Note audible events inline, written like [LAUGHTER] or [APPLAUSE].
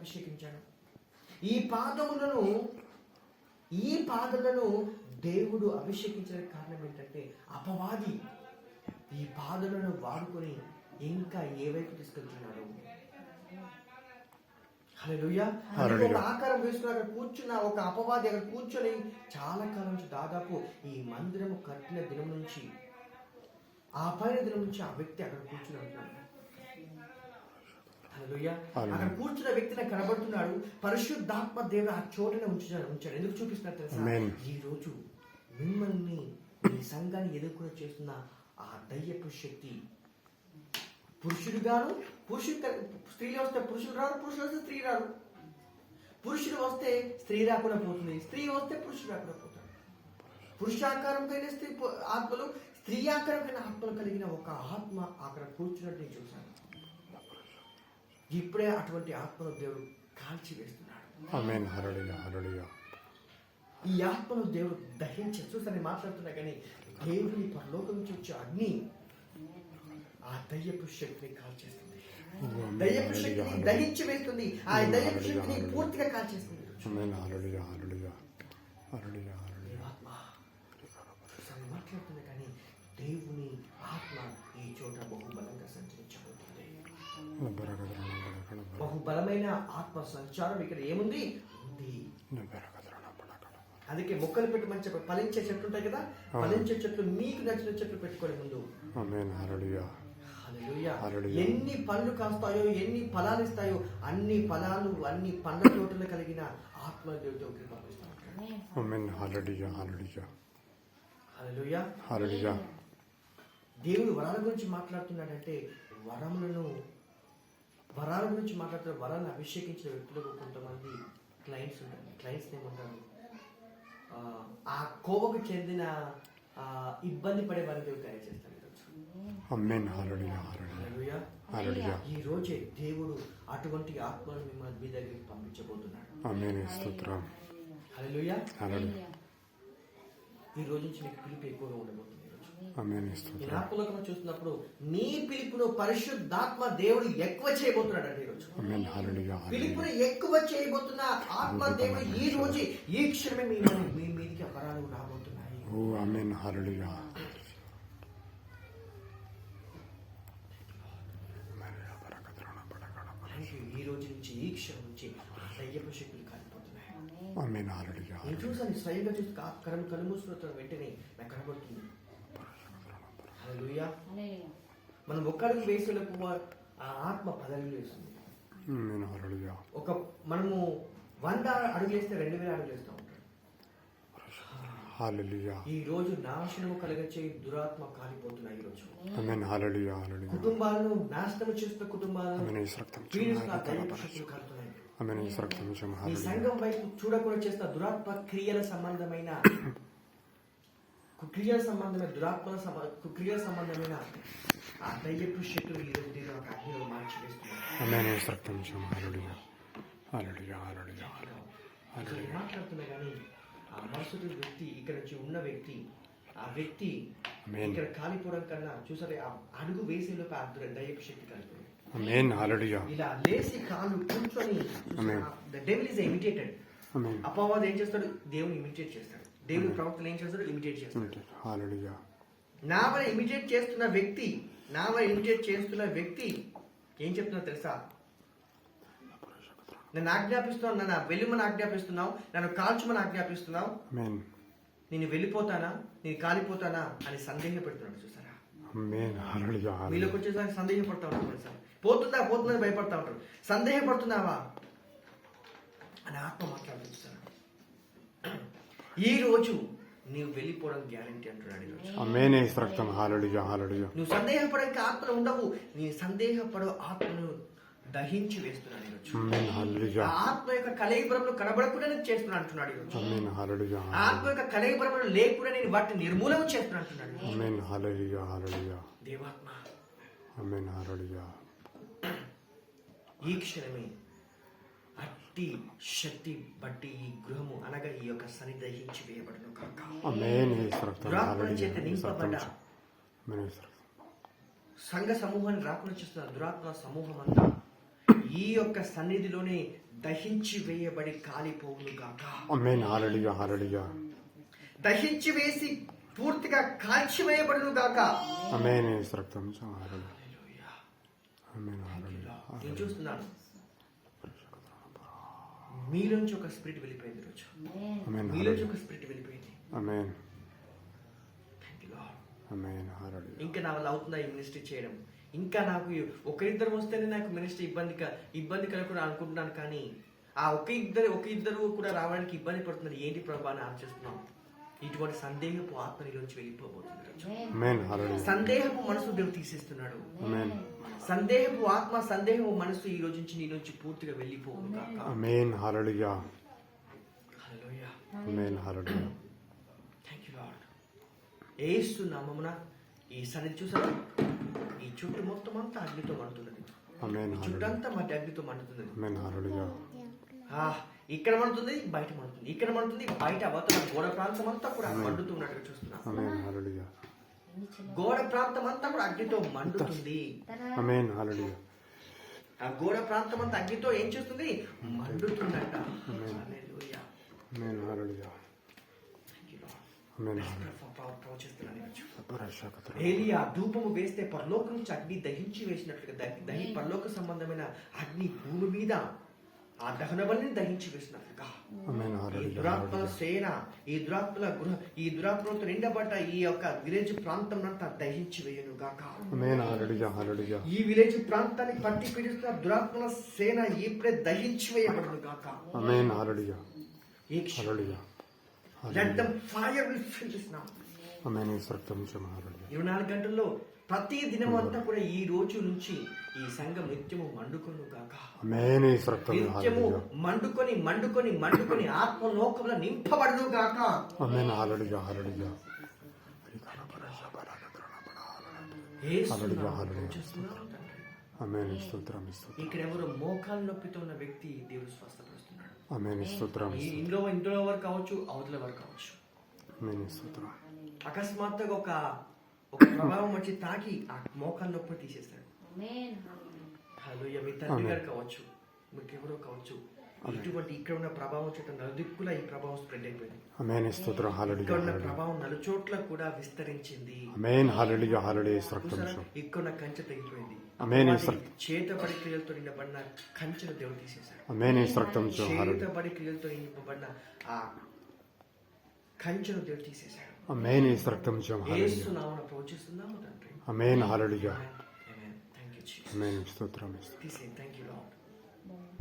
అభిషేకించాడు ఈ పాదములను ఈ పాదములను దేవుడు అభిషేకించడానికి కారణం ఏంటంటే అపవాది. ఈ పాదములను వాడుకొని ఇంకా ఏ వైపు తీసుకెళ్తున్నాడు? ఒక ఆకారం వేసుకుని అక్కడ కూర్చున్న ఒక అపవాది అక్కడ కూర్చొని చాలా కాలం నుంచి దాదాపు ఈ మందిరము కట్టిన దినం నుంచి ఆ పైన దినం నుంచి ఆ వ్యక్తి అక్కడ కూర్చుని ఉంటున్నాడు. అక్కడ కూర్చున్న వ్యక్తి నాకు కనబడుతున్నాడు. పరిశుద్ధాత్మ దేవుడు ఆ చోటనే ఉంచాడు ఉంచాడు. ఎందుకు చూపిస్తున్నారు తెలుసా. ఈ రోజు మిమ్మల్ని ఈ సంఘాన్ని ఎదుర్కొని చేస్తున్న ఆ దయ్యపు శక్తి. పురుషుడు గాను పురుషుడు స్త్రీలు వస్తే పురుషుడు రాడు పురుషుడు వస్తే స్త్రీ రాడు పురుషుడు వస్తే స్త్రీ రాకుండా పోతుంది స్త్రీ వస్తే పురుషుడు రాకుండా పోతాడు. పురుషాకారం కలిగిన స్త్రీ ఆత్మలు స్త్రీ ఆకారం కలిగిన ఆత్మలు కలిగిన ఒక ఆత్మ అక్కడ కూర్చున్నట్టు నేను చూశాను. ఇప్పుడే అటువంటి ఆత్మను దేవుడు కాల్చి వేస్తున్నాడు ఆమెన్ హల్లెలూయా హల్లెలూయా ఈ ఆత్మను దేవుడు దహించి చూస్తాను మాట్లాడుతున్నా కానీ దేవుని పరలోకం నుంచి వచ్చే అగ్ని ఆ దయ్యపు శక్తిని కాల్చేస్తుంది. దయ్యపు శక్తిని దహించి వేస్తుంది. ఆ దయ్యపు శక్తిని పూర్తిగా కాల్చేస్తుంది. మాట్లాడుతున్నా కానీ దేవుని ఆత్మ ఈ చోట బహుబలంగా సంచరించబోతుంది బహుబలమైన ఆత్మ సంచారం ఇక్కడ ఏముంది? ఉంది. అందుకే మొక్కలు పెట్టి మంచి ఫలించే చెట్లు ఉంటాయి కదా ఫలించే చెట్లు మీకు నచ్చిన చెట్లు పెట్టుకోండి ముందు. ఎన్ని పండ్లు కాస్తాయో ఎన్ని ఫలాలు ఇస్తాయో అన్ని ఫలాలు అన్ని పండ్ల తోటలు కలిగిన ఆత్మ దేవుడు వరాల గురించి మాట్లాడుతున్నాడంటే వరములను వరాల గురించి మాట్లాడుతున్న వరాలను అభిషేకించిన వ్యక్తులకు కొంతమంది క్లయింట్స్ ఉంటారు. క్లయింట్స్ ఏమంటారు? ఆ, కోవకు చెందిన ఇబ్బంది పడే వారిని దేవుడు తయారు చేస్తాడు. హల్లెలూయా ఈ రోజే దేవుడు అటువంటి ఆత్మను మిమ్మల్ని మీ దగ్గరికి పంపించబోతున్నాడు. ఈ రోజు నుంచి నీకు పిలుపు ఎక్కువగా ఉండబోతుంది. ఈ రోజు. ఈ ఆత్మలోకం చూస్తున్నప్పుడు నీ పిలుపును పరిశుద్ధాత్మ దేవుడు ఎక్కువ చేయబోతున్నాడు హల్లెలూయా హల్లెలూయా పిలుపుని ఎక్కువ చేయబోతున్న ఆత్మ దేవుడు ఈ రోజు ఈ క్షణమే మీ మీ మీదికి వరాలు రాబోతున్నాయి. Oh amen hallelujah. ఈ రోజు నుంచి ఈ క్షణం నుంచి దయ్యపు శక్తులు కాలిపోతున్నాయి. Amen hallelujah. నేను చూసాను స్వయంగా చూసి కళ్ళు మూసుకున్న వెంటనే నాకు కనబడుతుంది. మనం ఒక్క అడుగు వేసేలకు ఆ ఆత్మ పదవి వేస్తుంది. ఒక మనము వంద అడుగులు వేస్తే రెండు వేల అడుగులు వేస్తూ ఉంటాం. ఈ రోజు నాశనము కలిగించే దురాత్మ కాలిపోతున్నాయి ఈ రోజు. Amen hallelujah hallelujah. కుటుంబాలను నాశనం చేస్తున్న కుటుంబాలను సంఘం వైపు చూడకుండా చేస్తున్న దురాత్మ క్రియల సంబంధమైన [COUGHS] క్రియల సంబంధమైన దురాత్మల క్రియల సంబంధమైన ఆ దయ్యపు శక్తులు ఈ రోజు దీని ఒక అగ్నిలో మార్చి అసలు మాట్లాడుతున్నా కానీ ఆ మరుసటి వ్యక్తి ఇక్కడ నుంచి ఉన్న వ్యక్తి ఆ వ్యక్తి. ఇక్కడ కాలిపోవడం కన్నా చూసారే ఆ అడుగు వేసేలోపు ఆ దయ్యపు శక్తి కాలిపోయింది. ఇలా లేచి కాలు కూర్చొని Amen. The devil is imitated అపవాదం ఏం చేస్తాడు? దేవుని ఇమిటేట్ చేస్తాడు. దేవుని ప్రవక్తలు ఏం చేస్తాడు ఇమిటేట్ చేస్తాడు హల్లెలూయా నా వల్ల ఇమిటేట్ చేస్తున్న వ్యక్తి నా వల్ల ఇమిటేట్ చేస్తున్న వ్యక్తి ఏం చెప్తున్నా తెలుసా? నన్ను ఆజ్ఞాపిస్తున్నావు నన్ను వెళ్ళమని ఆజ్ఞాపిస్తున్నావు నన్ను కాల్చమని ఆజ్ఞాపిస్తున్నావు. నేను వెళ్ళిపోతానా? నేను కాలిపోతానా? అని సందేహపెడుతున్నాడు చూసారా? మీలోకి వచ్చేసరికి సందేహపడతా ఉంటారు సార్. పోతుందా పోతుందా భయపడతా ఉంటారు. సందేహపడుతున్నావా? అని ఆత్మ మాట్లాడుతుంది చూసారా? ఈ రోజు నీవు వెళ్ళిపోవడం గ్యారంటీ అంటున్నాడు నువ్వు సందేహపడక ఆత్మలు ఉండవు నీ సందేహపడు ఆత్మను దహించి వేస్తున్నాడు ఈరోజు ఆత్మ యొక్క కలయిపురంలో కనబడకుండా నేను చేస్తున్నా అంటున్నాడు ఈరోజు. ఆత్మ యొక్క కలయిపురంలో లేకుండా నేను వాటిని నిర్మూలన చేస్తున్నా అంటున్నాడు ఆమెన్ హల్లెలూయా హల్లెలూయా. దేవాత్మ. ఈ క్షణమే అట్టి శక్తి బట్టి ఈ గృహము అనగా ఈ యొక్క సని దహించి వేయబడను కాక సంఘ సమూహాన్ని రాకుండా చేస్తున్న దురాత్మ సమూహం అంతా ఈ యొక్క సన్నిధిలోనే దహించి వేయబడి కాలిపోవును గాక. దహించి వేసి పూర్తిగా కాల్చి వేయబడును గాక. నేను చూస్తున్నాను. మీలోంచి ఒక స్పిరిట్ వెళ్ళిపోయింది రోజు. మీలోంచి. ఒక స్పిరిట్ వెళ్ళిపోయింది. ఇంకా నా వల్ల అవుతుందా ఈ మినిస్ట్రీ చేయడం? ఇంకా నాకు ఒకరిద్దరు వస్తేనే నాకు మినిస్ట్రీ ఇబ్బంది ఇబ్బంది కలగకుండా అనుకుంటున్నాను కానీ ఆ ఒక ఇద్దరు ఒక ఇద్దరు కూడా రావడానికి ఇబ్బంది పడుతున్నారు. ఏంటి ప్రభా అని ఆలోచిస్తున్నాం ఇటువంటి సందేహపు ఆత్మ. Amen. Hallelujah. సందేహపు మనసు దేవుడు తీసేస్తున్నాడు. సందేహపు ఆత్మ సందేహపు మనసు ఈ రోజు నుంచి నీ నుంచి పూర్తిగా లార్డ్ ఏసు నామమున ఈ సన్నిధి చూసారా ఈ చుట్టూ మొత్తం అంతా అగ్నితో మండుతున్నది. చుట్టంతా మధ్య అగ్నితో మండుతున్నది. ఇక్కడ మండుతుంది బయట మండుతుంది. ఇక్కడ మండుతుంది బయట అవతల గోడ ప్రాంతం అంతా కూడా. మండుతున్నట్టుగా చూస్తున్నాం. గోడ ప్రాంతం అంతా కూడా అగ్నితో మండుతుంది. ఆ గోడ ప్రాంతం అంతా అగ్నితో ఏం చేస్తుంది? మండుతుందంట. ఏలియా ధూపము వేస్తే పరలోకం నుంచి అగ్ని దహించి వేసినట్లుగా దహి దహి పరలోక సంబంధమైన అగ్ని భూమి మీద ఆ దహనవల్ని దహించి వేసినట్లుగా. ఈ. దురాత్మల. సేన ఈ దురాత్మల గృహ ఈ దురాత్మలతో నిండబడ్డ ఈ యొక్క విలేజ్ ప్రాంతం అంతా దహించి వేయను గాక. ఈ విలేజ్ ప్రాంతాన్ని పట్టి పీడిస్తున్న దురాత్మల సేన ఇప్పుడే దహించి వేయబడును గాక Amen. Hallelujah. ఈ క్ష- Hallelujah. Let Hallelujah. them fire will fill this now. Amen. యేసు రక్తంచు హల్లెలూయా. ఇరవై నాలుగు గంటల్లో ప్రతి దినం అంతా కూడా ఈ రోజు నుంచి ఈ సంఘం నిత్యము మండుకొను గాక. నిత్యము. మండుకొని మండుకొని మండుకొని ఆత్మ లోకంలో నింపబడును గాక. ఇక్కడ ఎవరు మోకాలు నొప్పితో ఉన్న వ్యక్తి దేవుడు స్వస్థపరుస్తున్నాడు. ఇంట్లో ఇంట్లో వరకు కావచ్చు అవతల వరకు కావచ్చు. అకస్మాత్తుగా ఒక ఒక ప్రభావం వచ్చి తాకి ఆ మోకాలు నొప్పి తీసేస్తాడు. హలో మీ తండ్రి గారు కావచ్చు మీకు ఎవరో కావచ్చు ఇటువంటి ఇక్కడ ఉన్న ప్రభావం చేత నలుదిక్కుల ఈ ప్రభావం స్ప్రెడ్ అయిపోయింది. ఇక్కడ. ఉన్న. ప్రభావం నలుచోట్ల కూడా విస్తరించింది. ఇక్కడ ఉన్న కంచె. అపవాది చేతబడి క్రియలతో నిండబడిన కంచెను దేవుడు తీసేశాడు. చేతబడి క్రియలతో నింపబడిన ఆ కంచెను దేవుడు తీసేశాడు. తండ్రి Amen. Hallelujah. Thank you Amen. స్తోత్రం థ్యాంక్ యూ లాడ్